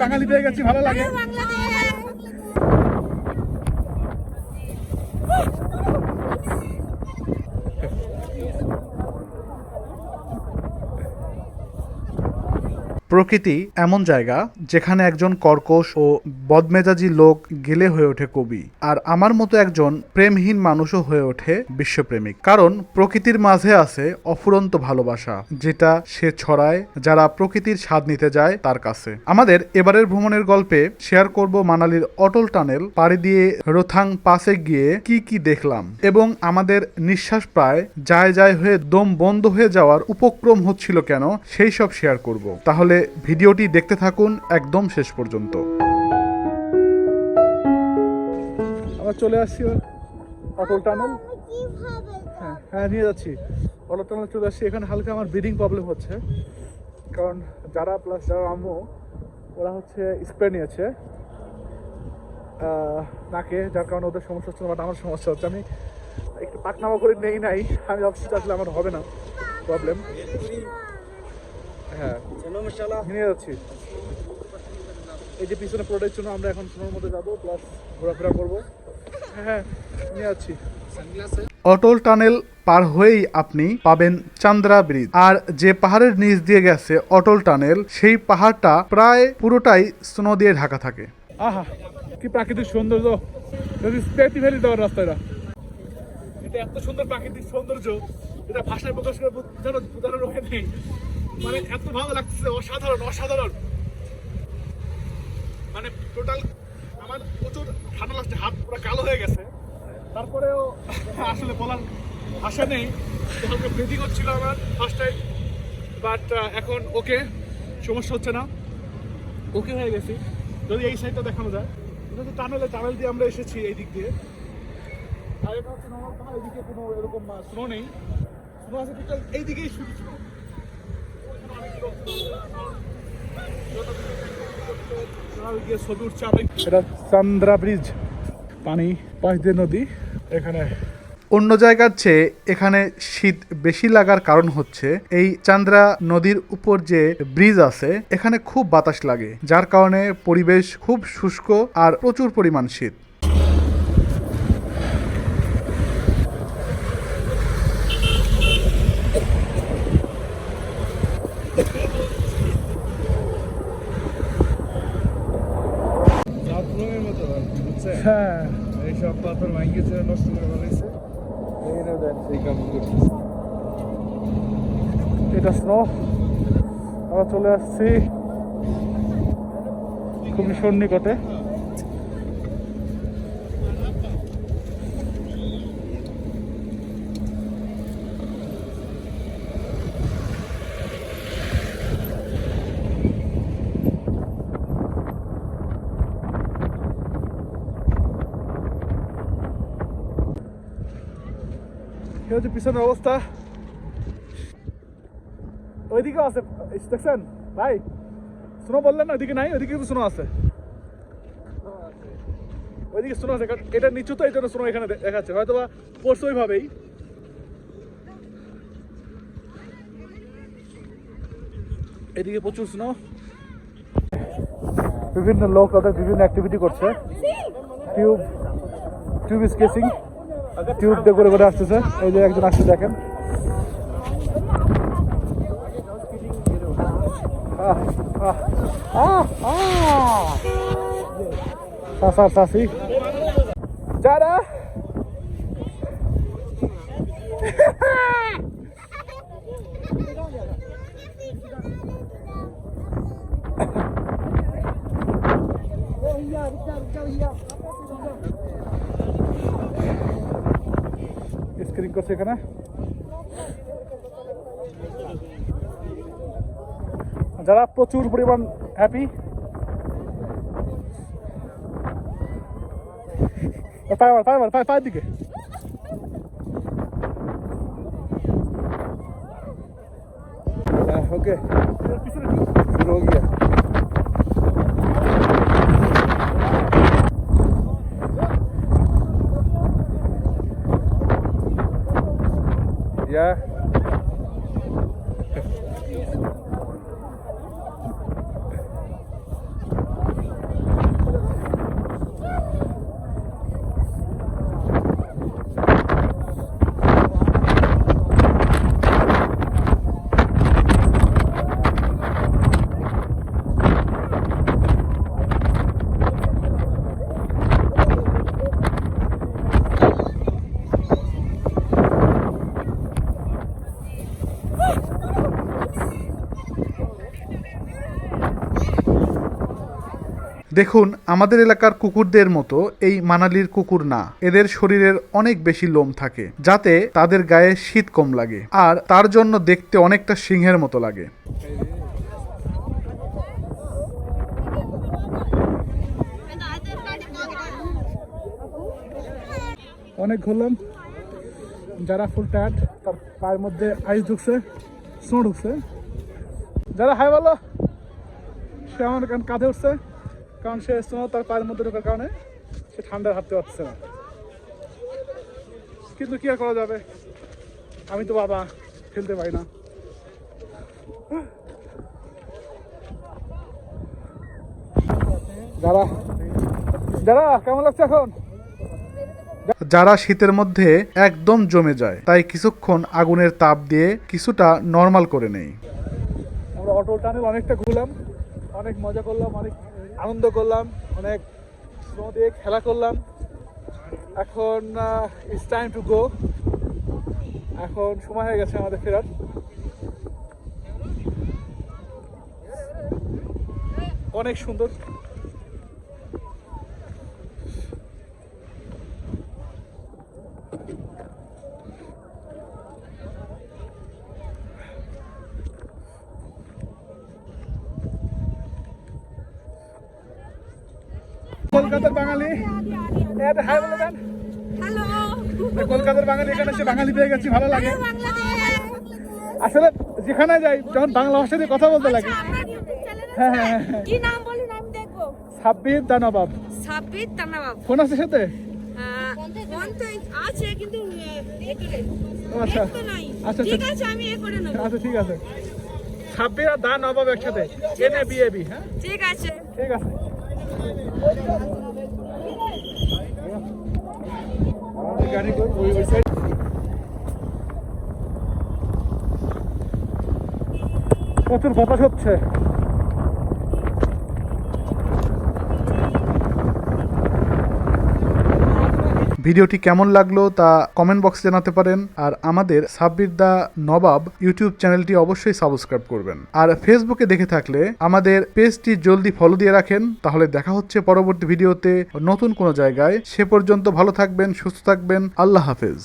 বাঙালি পেয়ে গেছি ভালো লাগে। প্রকৃতি এমন জায়গা যেখানে একজন কর্কশ ও বদমেজাজি লোক গেলে হয়ে ওঠে কবি, আর আমার মতো একজন প্রেমহীন মানুষও হয়ে ওঠে বিশ্বপ্রেমিক। কারণ প্রকৃতির মাঝে আছে অফুরন্ত ভালোবাসা, যেটা সে ছড়ায়, যারা প্রকৃতির স্বাদ নিতে যায় তার কাছে। আমাদের এবারের ভ্রমণের গল্পে শেয়ার করব মানালির অটল টানেল, পাড়ি দিয়ে রোথাং পাসে গিয়ে কি কি দেখলাম, এবং আমাদের নিঃশ্বাস প্রায় যায় যায় হয়ে দম বন্ধ হয়ে যাওয়ার উপক্রম হচ্ছিল কেন, সেই সব শেয়ার করব। তাহলে ভিডিওটি দেখতে থাকুন একদম শেষ পর্যন্ত। আমরা চলে আসছি অটল টানেল। হ্যাঁ হ্যাঁ নিয়ে যাচ্ছি। অটল টানেল চলে আসছি। এখানে হালকা আমার ব্রিদিং প্রবলেম হচ্ছে। কারণ যারা প্লাস যারা আম্মু, ওরা হচ্ছে স্প্রে নিয়েছে। নাকে, যার কারণে ওদের সমস্যা হচ্ছে বাট আমার সমস্যা হচ্ছে। আমি একটু পাকনামা করে নেই নাই। আমি ভাবছি আসলে আমার হবে না প্রবলেম এই যে পিছনে জন্য আমরা এখন মধ্যে যাব প্লাস ঘোরাফেরা করব। হ্যাঁ নিয়ে যাচ্ছি অটল টানেল পার হয়েই আপনি পাবেন চান্দ্রা ব্রিজ। আর যে পাহাড়ের নিচ দিয়ে গেছে অটল টানেল, সেই পাহাড়টা প্রায় পুরোটাই স্নো দিয়ে ঢাকা থাকে। আহা, কি প্রাকৃতিক সৌন্দর্য। ভ্যালি দেওয়ার রাস্তাটা এটা এত সুন্দর প্রাকৃতিক সৌন্দর্য, এটা ভাষায় প্রকাশ করে বোঝানোর ওখানে নেই। মানে এত ভালো লাগতেছে, অসাধারণ অসাধারণ। মানে টোটাল আমার প্রচুর ঠান্ডা লাগছে, হাত পুরো কালো হয়ে গেছে। তারপরেও আসলে বলার ভাষা নেই। হালকা ব্রিদিং হচ্ছিল আমার ফার্স্ট টাইম বাট এখন ওকে, সমস্যা হচ্ছে না। ওকে হয়ে গেছি। যদি এই সাইডটা দেখানো যায়। এটা তো টানেলে টানেল দিয়ে আমরা এসেছি এই দিক দিয়ে। আর এটা হচ্ছে নর্মাল এদিকে কোনো এরকম স্নো নেই। স্নো আছে টোটাল এই দিকেই শুধু স্নো এখানে। অন্য জায়গার চেয়ে এখানে শীত বেশি লাগার কারণ হচ্ছে এই চান্দ্রা নদীর উপর যে ব্রিজ আছে, এখানে খুব বাতাস লাগে, যার কারণে পরিবেশ খুব শুষ্ক আর প্রচুর পরিমাণ শীত। বুঝছেন? হ্যাঁ। এইসব পাথর ভাঙ্গিয়েছে নষ্ট করে ফেলেছে। এইটা দেন সেই কাম করতেছে এটা স্নো। আমরা চলে আসছি। খুবই সন্নিকটে। এই হচ্ছে পিছনের অবস্থা। ওইদিকেও আছে। দেখছেন? ভাই, স্নো বললেন না, ওইদিকে নাই, ওইদিকে কিন্তু স্নো আছে। ওইদিকে স্নো আছে, কারণ এটা নিচু তো, এই জন্য স্নো এখানে দেখাচ্ছে। হয়তো বা পড়ছে ওইভাবেই। এদিকে প্রচুর স্নো। বিভিন্ন লোক তাদের বিভিন্ন অ্যাক্টিভিটি করছে। টিউব টিউব স্কেচিং টিউব দিয়ে করে করে আসতেছে। এই যে একজন আসছে দেখেন। আহ, আহ, আহ, আহ। চাচা চাচি যারা স্ক্রিন করছে এখানে যারা প্রচুর পরিমাণ হ্যাপি পায়ে মার পায়ে মার পায়ে পায়ের দিকে ওকে পিছনে শুরু हो गया devagar. দেখুন, আমাদের এলাকার কুকুরদের মতো এই মানালির কুকুর না। এদের শরীরের অনেক বেশি লোম থাকে, যাতে তাদের গায়ে শীত কম লাগে, আর তার জন্য দেখতে অনেকটা সিংহের মতো লাগে। অনেক ঘুরলাম। যারা ফুল টায়ার্ড তার পায়ের মধ্যে আইস ঢুকছে স্নো ঢুকছে। যারা হাই বলো, সে আমার কাঁধে উঠছে। কারণ সে স্নো তার পায়ের মধ্যে ঢোকার কারণে সে ঠান্ডায় হাঁটতে পারছে না। কিন্তু কি আর করা যাবে? আমি তো বাবা খেলতে পারি না। যারা যারা কেমন লাগছে এখন? যারা শীতের মধ্যে একদম জমে যায় তাই কিছুক্ষণ আগুনের তাপ দিয়ে কিছুটা নর্মাল করে নেই। আমরা অটো টানেল অনেকটা ঘুরলাম অনেক মজা করলাম অনেক আনন্দ করলাম, অনেক স্নো দিয়ে খেলা করলাম। এখন ইটস টাইম টু গো এখন সময় হয়ে গেছে আমাদের ফেরার। অনেক সুন্দর। কলকাতার বাঙালি। হাই বলে দেন। কলকাতার বাঙালি এখানে সে বাঙালি পেয়ে গেছি ভালো লাগে। আসলে যেখানে যাই যখন বাংলা ভাষা দিয়ে কথা বলতে লাগে। আচ্ছা, হ্যাঁ, হ্যাঁ, হ্যাঁ, হ্যাঁ। কি নাম দেখব। সাব্বির সাব্বির তানাবাব ফোন আছে সাথে? আছে কিন্তু আচ্ছা। আচ্ছা, ঠিক আচ্ছা। আছে আমি এ করে নেব। আচ্ছা ঠিক আছে। সাব্বির আর একসাথে। এন হ্যাঁ? ঠিক আছে। ঠিক আছে। প্রচুর বাতাস হচ্ছে। ভিডিওটি কেমন লাগল তা কমেন্ট বক্সে জানাতে পারেন। আর আমাদের সাব্বির দা নবাব ইউটিউব চ্যানেলটি অবশ্যই সাবস্ক্রাইব করবেন। আর ফেসবুকে দেখে থাকলে আমাদের পেজটি জলদি ফলো দিয়ে রাখেন। তাহলে দেখা হচ্ছে পরবর্তী ভিডিওতে। নতুন কোনো জায়গায়। সে পর্যন্ত ভালো থাকবেন, সুস্থ থাকবেন। আল্লাহ হাফেজ।